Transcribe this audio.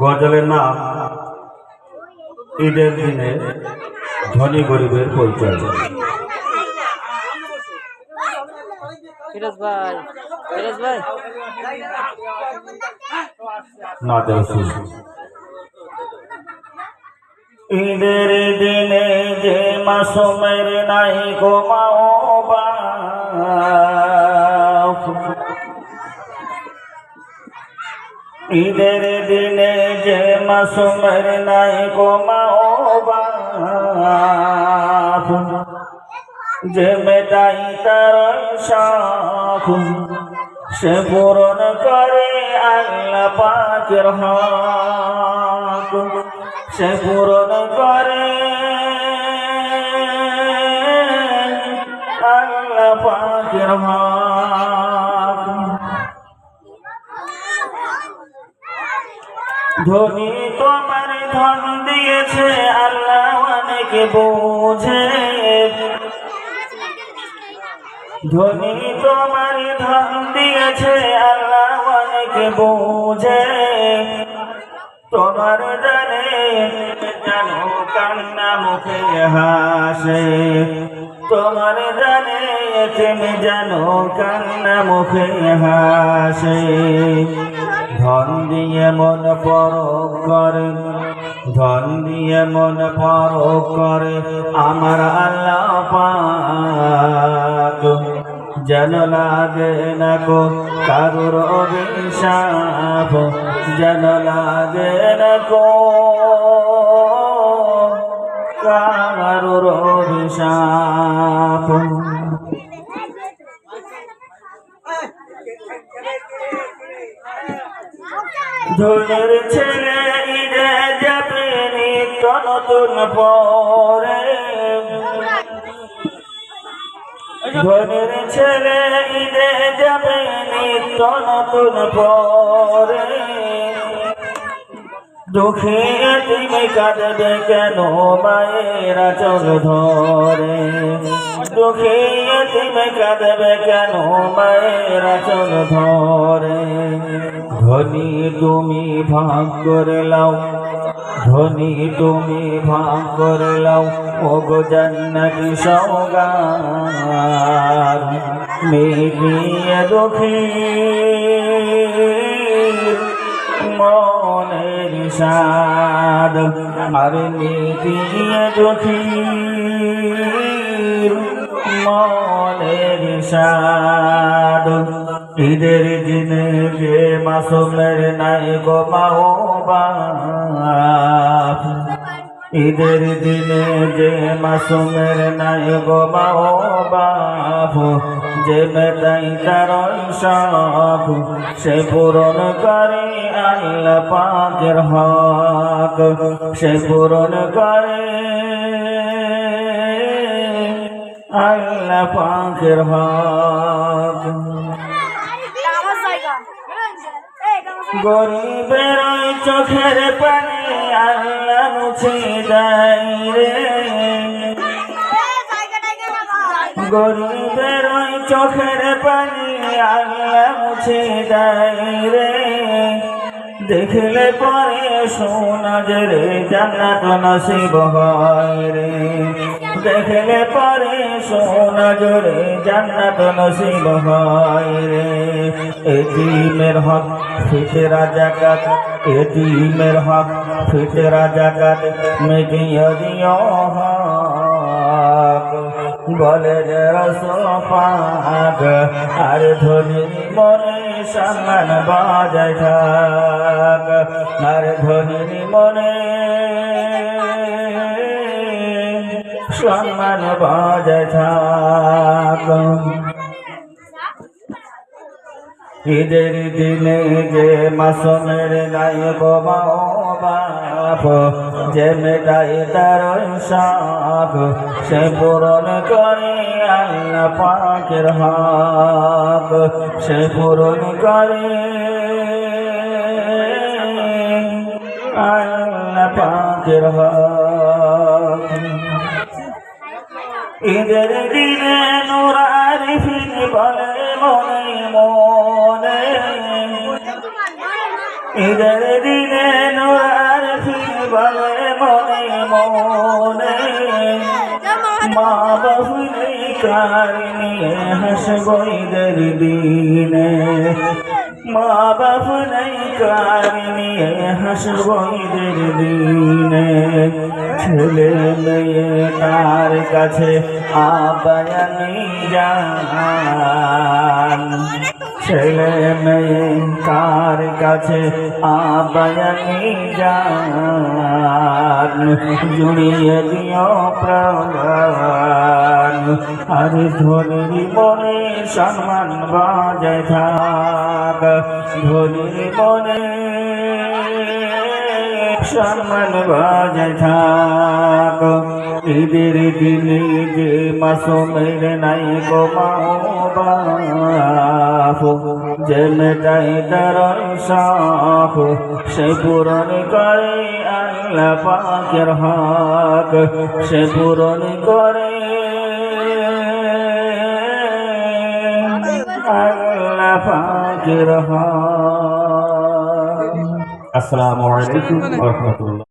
গজলের নাম ঈদের দিনে ধনী গরিবের পরিচয়। ঈদের দিনে যে মাসুমের নাই ঘুমাও বাপ। ঈদের দিনে যে মাসুমের নাই ঘুমাও বাপ। যে মেটাই তার শাখ, সে পূরণ করে আল্লাহ পাকের হক সে পূরণ করে আল্লাহ পাকের হক ধনী তোমার ধন দিয়েছে, আল্লাহ অনেকে বোঝে। ধনী তোমার ধন দিয়েছে, আল্লাহ অনেকে বোঝে। তোমার জানে জানো কান্না মুখে হাসে। তোমার জানে তুমি জানো কান্না মুখে হাসে। ধন দিয়ে মন পরক করে ধন দিয়ে মন পরক করে আমার আল্লাহ পাক যেন লাগে না গো কারুর অভিশাপ যেন লাগে না গো কারুর অভিশাপ ধনের ছেলে ঈদে যাবে নিত্য নতুন পরে। ধনের ছেলে ঈদে যাবে নিত্য নতুন পরে। দুঃখে তুমি কাঁদবে কেন? মায়েরা চল ধরে। দুঃখে তুমি কাঁদবে কেন? মায়েরা চল ধরে। ধনী তুমি ভাগ করে লাও। ধনী তুমি ভাগ করে লাও। ওগো জান্নাতি সৌগার মেঘিয়ে দুঃখী মনের সাদ আর নিতিয়ে দুঃখী মনের সাদ ঈদের দিনে যে মাসুমের নাই গো মাও বাপ ঈদের দিনে যে মাসুমের নাই গো বাপ যে মেটাই তার সব সে পূরণ করে আল্লাহ পাকের হক সে পূরণ করে আল্লাহ পাকের হক। গরিবের চোখের পানি আল্লাহ মুছে দেয় রে গরিবের ওই চোখের পানি আল্লাহ মুছে দেয় রে। দেখলে পরে সোনাজ রে, জান্নাত নসিব হয় রে। দেখলে পরে সোনাজ রে, জান্নাত নসিব হয় রে। এতিমের হক ফিতরা জাকাত এতিমের হক ফিতরা জাকাত মিটিয়ে দিও হক। বলে যে রসপাক আর ধনী মনে সম্মান বাজায় থাক আর ধনী মনে সম্মান বাজায় থাক ঈদের দিনে যে মাসমের নাই বাপ, যে মেটাই তার সাপ, সে পূরণ করে আল্লাহ পাকের হক সে পূরণ করে আল্লাহ পাকের হক ঈদের দিনে নুরারি ফির বলে মনে মনে ঈদের দিনে নোয়ার ফির বলে মনে মনে। মা নেই কার নিয়ে হাসব ঈদের দিনে। মা বাবু নেই কার নিয়ে হাসব ঈদের দিনে। ছেলে মেয়ে তার কাছে আবায়ানি যান। ছেলে মেয়ে কাছে আবায়ানি যান, জুড়িয়ে দিও প্রাণ। আর ধনির মনে সম্মান বাজায় থাক, ধনির মনে সম্মান বাজায় থাক। ঈদের দিনে যে মাসুমের নাই গো বাপ, যে মেটাই তার সে পূরণ করে আল্লাহ পাকের হক, সে পূরণ করে আল্লাহ পাকের হক। আসসালামু আলাইকুম ওয়া রাহমাতুল্লাহ।